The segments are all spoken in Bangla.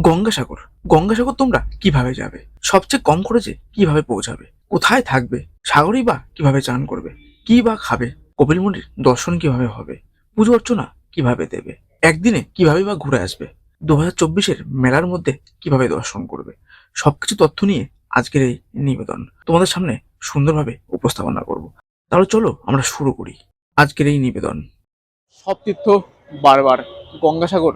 গঙ্গাসাগর। গঙ্গাসাগর তোমরা কীভাবে যাবে? সবচেয়ে কম খরচে কীভাবে পৌঁছাবে? কোথায় থাকবে? সাগরেই বা কীভাবে চান করবে? কি বা খাবে? কপিল মুনির দর্শন কীভাবে হবে? পুজো অর্চনা কীভাবে দেবে? একদিনে কীভাবে বা ঘুরে আসবে? দু হাজার চব্বিশের মেলার মধ্যে কীভাবে দর্শন করবে? সবকিছু তথ্য নিয়ে আজকের এই নিবেদন তোমাদের সামনে সুন্দরভাবে উপস্থাপনা করব। তাহলে চলো আমরা শুরু করি আজকের এই নিবেদন। সব তীর্থ বারবার গঙ্গাসাগর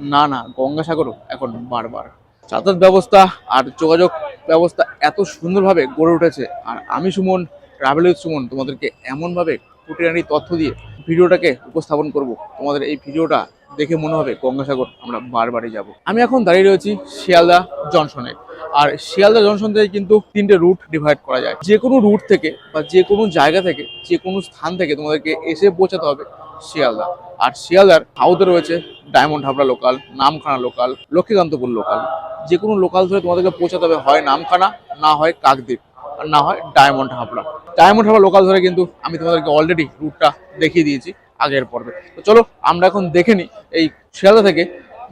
না না গঙ্গাসাগরও এখন বারবার। যাতায়াত ব্যবস্থা আর যোগাযোগ ব্যবস্থা এত সুন্দরভাবে গড়ে উঠেছে। আর আমি সুমন ট্রাভেল উইথ সুমন, তোমাদেরকে এমনভাবে খুঁটিনাটি তথ্য দিয়ে ভিডিওটাকে উপস্থাপন করব। তোমাদের এই ভিডিওটা দেখে মনে হবে গঙ্গাসাগর আমরা বারবারই যাব। আমি এখন দাঁড়িয়ে রয়েছি শিয়ালদা জংশনে। আর শিয়ালদা জংশন থেকে কিন্তু তিনটে রুট ডিভাইড করা যায়। যে কোনো রুট থেকে বা যে কোনো জায়গা থেকে, যে কোনো স্থান থেকে তোমাদেরকে এসে পৌঁছাতে হবে। শিয়ালদা। আর শিয়ালদার সাউথে রয়েছে Diamond Habra local Namkhana local Lakshmikantapur local যে কোনো লোকাল ধরে তোমাদেরকে পৌঁছাতে হবে, হয় নামখানা, না হয় কাকদ্বীপ, আর না হয় diamond Habra. Diamond Habra local ধরে কিন্তু আমি তোমাদেরকে অলরেডি রুটটা দেখিয়ে দিয়েছি আগের পর্বে। তো চলো, আমরা এখন দেখে নিই এই শিয়ালদা থেকে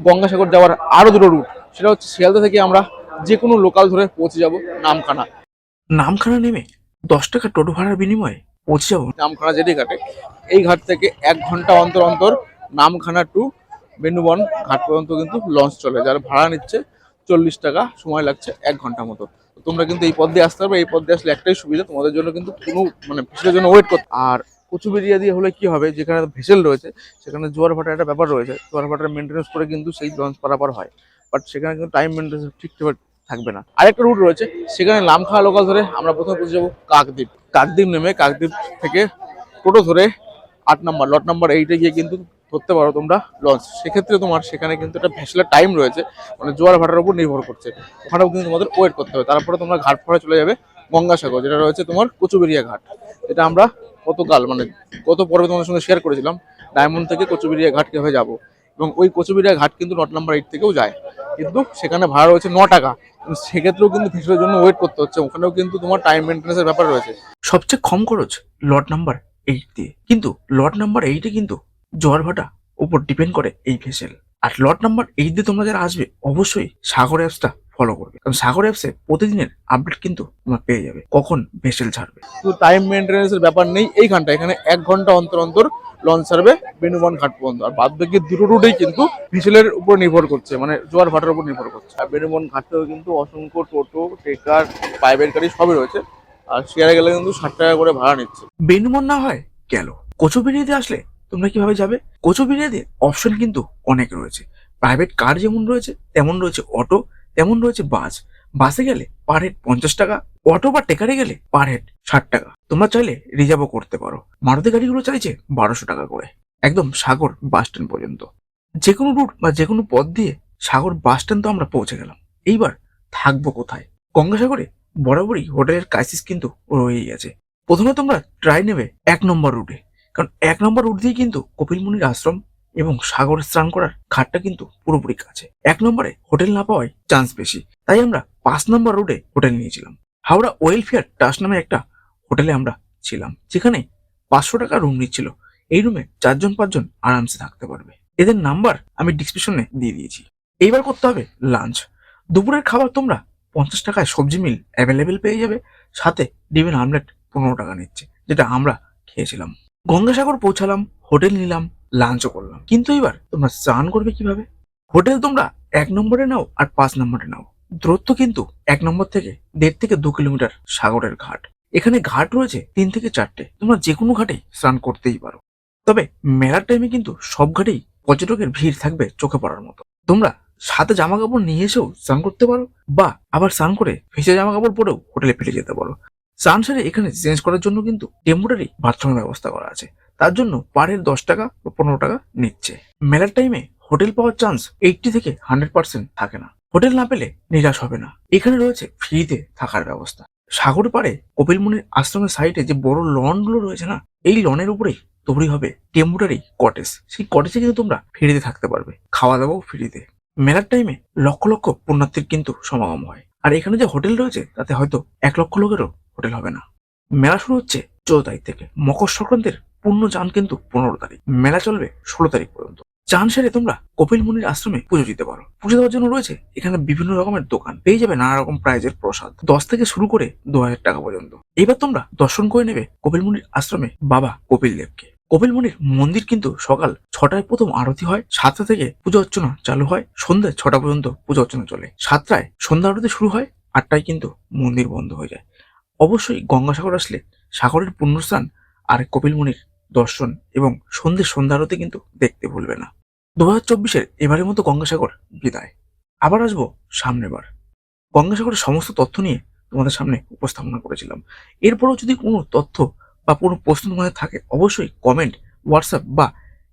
গঙ্গাসাগর যাওয়ার আরও দুটো রুট সেটা হচ্ছে শিয়ালদা থেকে আমরা যে কোনো লোকাল ধরে পৌঁছে যাব নামখানা। নামখানা নেমে দশ টাকা টোটো ভাড়ার বিনিময়ে পৌঁছে যাব নামখানা জেটি ঘাটে। এই ঘাট থেকে এক ঘণ্টা অন্তর অন্তর নামখানা টু বেনুবন ঘাট পর্যন্ত কিন্তু লঞ্চ চলে। যারা ভাড়া নিচ্ছে, চল্লিশ টাকা সময় লাগছে এক ঘণ্টা মতো। তোমরা কিন্তু এই পথ দিয়ে আসতে পারবে। এই পথ দিয়ে আসলে একটাই সুবিধা, তোমাদের জন্য কিন্তু কোনো মানে ভেসেলের জন্য ওয়েট করতে আর কচুবেরিয়া দিয়ে হলে কি হবে? যেখানে ভেসেল রয়েছে, সেখানে জোয়ার ভাটার একটা ব্যাপার রয়েছে। জোয়ার ভাটার মেনটেন্স করে কিন্তু সেই লঞ্চ পারাপার হয়। বাট সেখানে কিন্তু টাইম মেনটেন্স ঠিকঠাক থাকবে না। আরেকটা রুট রয়েছে, সেখানে লামখাওয়া লোকাল ধরে আমরা প্রথমে পৌঁছে যাব কাকদ্বীপ। কাকদ্বীপ নেমে কাকদ্বীপ থেকে টোটো ধরে আট নাম্বার লট নাম্বার এইটে গিয়ে কিন্তু ধরতে পারো তোমরা লঞ্চ সেক্ষেত্রে তোমার সেখানে কিন্তু একটা ভেসেলের টাইম রয়েছে মানে জোয়ার ভাটার উপর নির্ভর করছে। ওখানেও কিন্তু তোমাদের ওয়েট করতে হবে। তারপরে তোমরা ঘাট ফড়ে চলে যাবে গঙ্গাসাগর, যেটা রয়েছে তোমার কচুবেরিয়া ঘাট। এটা আমরা গতকাল মানে গত পর্বে তোমাদের সঙ্গে শেয়ার করেছিলাম ডায়মন্ড থেকে কচুবেরিয়া ঘাট কীভাবে যাব। এবং ওই কচুবেরিয়া ঘাট কিন্তু নট নাম্বার এইট থেকেও যায়। কিন্তু সেখানে ভাড়া রয়েছে ন টাকা। সেক্ষেত্রেও কিন্তু ভেসেলের জন্য ওয়েট করতে হচ্ছে। ওখানেও কিন্তু তোমার টাইম মেনটেন্সের ব্যাপার রয়েছে। সবচেয়ে কম খরচ লট নাম্বার এইট দিয়ে। কিন্তু লট নাম্বার এইটে কিন্তু জোয়ার ভাটা উপর ডিপেন্ড করে এই ভেসেল আর লট নাম্বার এইট দিয়ে তোমরা যারা আসবে অবশ্যই সাগর অ্যাপসটা ফলো করবে। কারণ সাগর অ্যাপসে প্রতিদিনের আপডেট কিন্তু তোমরা পেয়ে যাবে। কখন ভেসেল ছাড়বে। তো টাইম মেনটেন্সের ব্যাপার নেই এই ঘণ্টা এখানে এক ঘণ্টা অন্তর অন্তর লঞ্চ ছাড়বে বেনুবন ঘাট পর্যন্ত। আর বাদ বাকি দুটো রুটেই কিন্তু ভিসেলের উপর নির্ভর করছে মানে জোয়ার ভাটার উপর নির্ভর করছে। আর বেনুবন ঘাটেও কিন্তু অসংখ্য টোটো টেকার প্রাইভেট গাড়ি সবই রয়েছে। আর শেয়ারে গেলে কিন্তু ষাট টাকা করে ভাড়া নিচ্ছে। বেনুমন না হয় কেন? গেল কচুবেরিয়াতে আসলে তোমরা কীভাবে যাবে? কচুবেরিয়াতে অপশন কিন্তু অনেক রয়েছে। প্রাইভেট কার যেমন রয়েছে তেমন রয়েছে অটো তেমন রয়েছে বাস বাসে গেলে পার হেড পঞ্চাশ টাকা অটো বা টেকারে গেলে পার হেড ষাট টাকা। তোমরা চাইলে রিজার্ভও করতে পারো। মারুতি গাড়িগুলো চাইছে বারোশো টাকা করে, একদম সাগর বাস স্ট্যান্ড পর্যন্ত। যে কোনো রুট বা যে কোনো পথ দিয়ে সাগর বাস স্ট্যান্ড তো আমরা পৌঁছে গেলাম। এইবার থাকব কোথায়? গঙ্গাসাগরে বরাবরই হোটেলের ক্রাইসিস কিন্তু রয়েই গেছে। প্রথমে তোমরা ট্রাই নেবে এক নম্বর রুটে কারণ এক নম্বর রুট দিয়ে কিন্তু কপিল মুনির আশ্রম এবং সাগরে স্নান করার ঘাটটা কিন্তু পুরোপুরি কাছে। এক নম্বরে হোটেল না পাওয়ায় চান্স বেশি। তাই আমরা পাঁচ নম্বর রোডে হোটেল নিয়েছিলাম। হাওড়া ওয়েলফেয়ার ট্রাস্ট নামে একটা হোটেলে আমরা ছিলাম, যেখানে পাঁচশো টাকা রুম নিচ্ছিল। এই রুমে চারজন, পাঁচজন আরামসে থাকতে পারবে। এদের নাম্বার আমি ডিসক্রিপশনে দিয়ে দিয়েছি। এইবার করতে হবে লাঞ্চ দুপুরের খাবার তোমরা পঞ্চাশ টাকায় সবজি মিল অ্যাভেলেবেল পেয়ে যাবে। সাথে ডিমের আমলেট পনেরো টাকা নিচ্ছে, যেটা আমরা খেয়েছিলাম। গঙ্গাসাগর পৌঁছালাম, হোটেল নিলাম লাঞ্চও করলাম। কিন্তু এবার তোমরা স্নান করবে কীভাবে? হোটেল তোমরা এক নম্বরে নাও আর পাঁচ নম্বরে নাও। দূরত্ব কিন্তু এক নম্বর থেকে দেড় থেকে দু কিলোমিটার সাগরের ঘাট। এখানে ঘাট রয়েছে তিন থেকে চারটে। তোমরা যে কোনো ঘাটেই স্নান করতেই পারো। তবে মেলার টাইমে কিন্তু সব ঘাটেই পর্যটকের ভিড় থাকবে চোখে পড়ার মতো। তোমরা সাথে জামা কাপড় নিয়ে এসেও স্নান করতে পারো বা আবার স্নান করে ভেসে জামা কাপড় পরেও হোটেলে ফিরে যেতে পারো। স্নান সেরে এখানে চেঞ্জ করার জন্য কিন্তু টেম্পোরারি বাথরুমের ব্যবস্থা করা আছে। তার জন্য পার হেড দশ টাকা বা পনেরো টাকা নিচ্ছে। মেলার টাইমে হোটেল পাওয়ার চান্স এইটটি থেকে হান্ড্রেড পার্সেন্ট থাকে না। হোটেল না পেলে নিরাশ হবে না। এখানে রয়েছে ফ্রিতে থাকার ব্যবস্থা। সাগর পাড়ে কপিলমুনির আশ্রমের সাইডে যে বড় লনগুলো রয়েছে না, এই লনের উপরেই তৈরি হবে টেম্পোরারি কটেজ সেই কটেজে কিন্তু তোমরা ফ্রিতে থাকতে পারবে। খাওয়া দাওয়াও ফ্রিতে মেলার টাইমে লক্ষ লক্ষ পুণ্যার্থীর কিন্তু সমাগম হয়। আর এখানে যে হোটেল রয়েছে, তাতে হয়তো এক লক্ষ লোকেরও হোটেল হবে না। মেলা শুরু হচ্ছে চৌদ্দ তারিখ থেকে। মকর সংক্রান্তির পূর্ণ যান কিন্তু পনেরো তারিখ। মেলা চলবে ষোলো তারিখ পর্যন্ত। চান সেরে তোমরা কপিল মুনির আশ্রমে পুজো দিতে পারো। পুজো দেওয়ার জন্য রয়েছে এখানে বিভিন্ন রকমের দোকান। পেয়ে যাবে নানা রকম প্রাইজের প্রসাদ। দশ থেকে শুরু করে দু হাজার টাকা পর্যন্ত। এবার তোমরা দর্শন করে নেবে কপিল মুনির আশ্রমে বাবা কপিল দেবকে। কপিল মুনির মন্দির কিন্তু সকাল ছটায় প্রথম আরতি হয়, সাতটা থেকে পুজো অর্চনা চালু হয়, সন্ধ্যে ছটা পর্যন্ত পুজো অর্চনা চলে। সাতটায় সন্ধ্যা আরতি শুরু হয়, আটটায় কিন্তু মন্দির বন্ধ হয়ে যায়। অবশ্যই গঙ্গাসাগর আসলে সাগরের পুণ্যস্থান আর কপিল মুনির দর্শন এবং সন্ধ্যে সন্ধ্যা আরতি কিন্তু দেখতে ভুলবে না। দু হাজার চব্বিশের এবারের মতো গঙ্গাসাগর বিদায়। আবার আসব সামনের বার গঙ্গাসাগরের সমস্ত তথ্য নিয়ে তোমাদের সামনে উপস্থাপনা করেছিলাম। এরপরও যদি কোনো তথ্য বা কোনো প্রশ্ন তোমাদের থাকে, অবশ্যই কমেন্ট হোয়াটসঅ্যাপ বা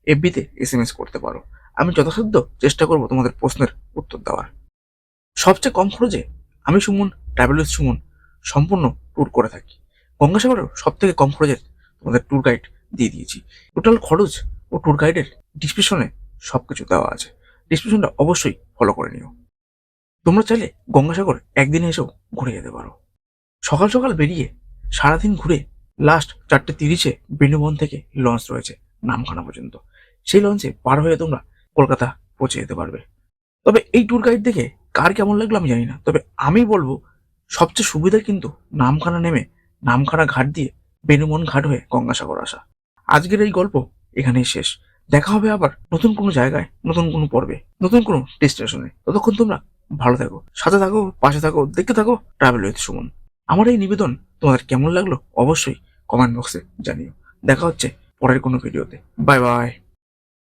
এফবিতে এস এম এস করতে পারো। আমি যথাসাধ্য চেষ্টা করব তোমাদের প্রশ্নের উত্তর দেওয়ার। সবচেয়ে কম খরচে আমি সুমন ট্রাভেল উইথ সুমন, সম্পূর্ণ ট্যুর করে থাকি। গঙ্গাসাগরের সব থেকে কম খরচের তোমাদের ট্যুর গাইড দিয়ে দিয়েছি। টোটাল খরচ ও ট্যুর গাইডের ডিসক্রিপশনে সব কিছু দেওয়া আছে। ডিসক্রিপশনটা অবশ্যই ফলো করে নিও। তোমরা চাইলে গঙ্গাসাগর একদিনে এসেও ঘুরে যেতে পারো। সকাল সকাল বেরিয়ে সারাদিন ঘুরে লাস্ট চারটে তিরিশে বৃন্দাবন থেকে লঞ্চ রয়েছে নামখানা পর্যন্ত। সেই লঞ্চে পার হয়ে তোমরা কলকাতা পৌঁছে যেতে পারবে। তবে এই ট্যুর গাইড দেখে কার কেমন লাগল আমি জানি না। তবে আমি বলব, সবচেয়ে সুবিধা কিন্তু নামখানা নেমে নামখানা ঘাট দিয়ে বেনুমন ঘাট হয়ে গঙ্গাসাগর আসা। আজকের এই গল্প এখানেই শেষ। দেখা হবে আবার নতুন কোনো জায়গায়, নতুন কোনো পর্বে, নতুন কোনো ডেস্টিনেশনে ততক্ষণ তোমরা ভালো থাকো, সাথে থাকো, পাশে থাকো, দেখতে থাকো ট্রাভেল উইথ সুমন আমার এই নিবেদন তোমাদের কেমন লাগল অবশ্যই কমেন্ট বক্সে জানিও। দেখা হচ্ছে পরের কোনো ভিডিওতে বাই বাই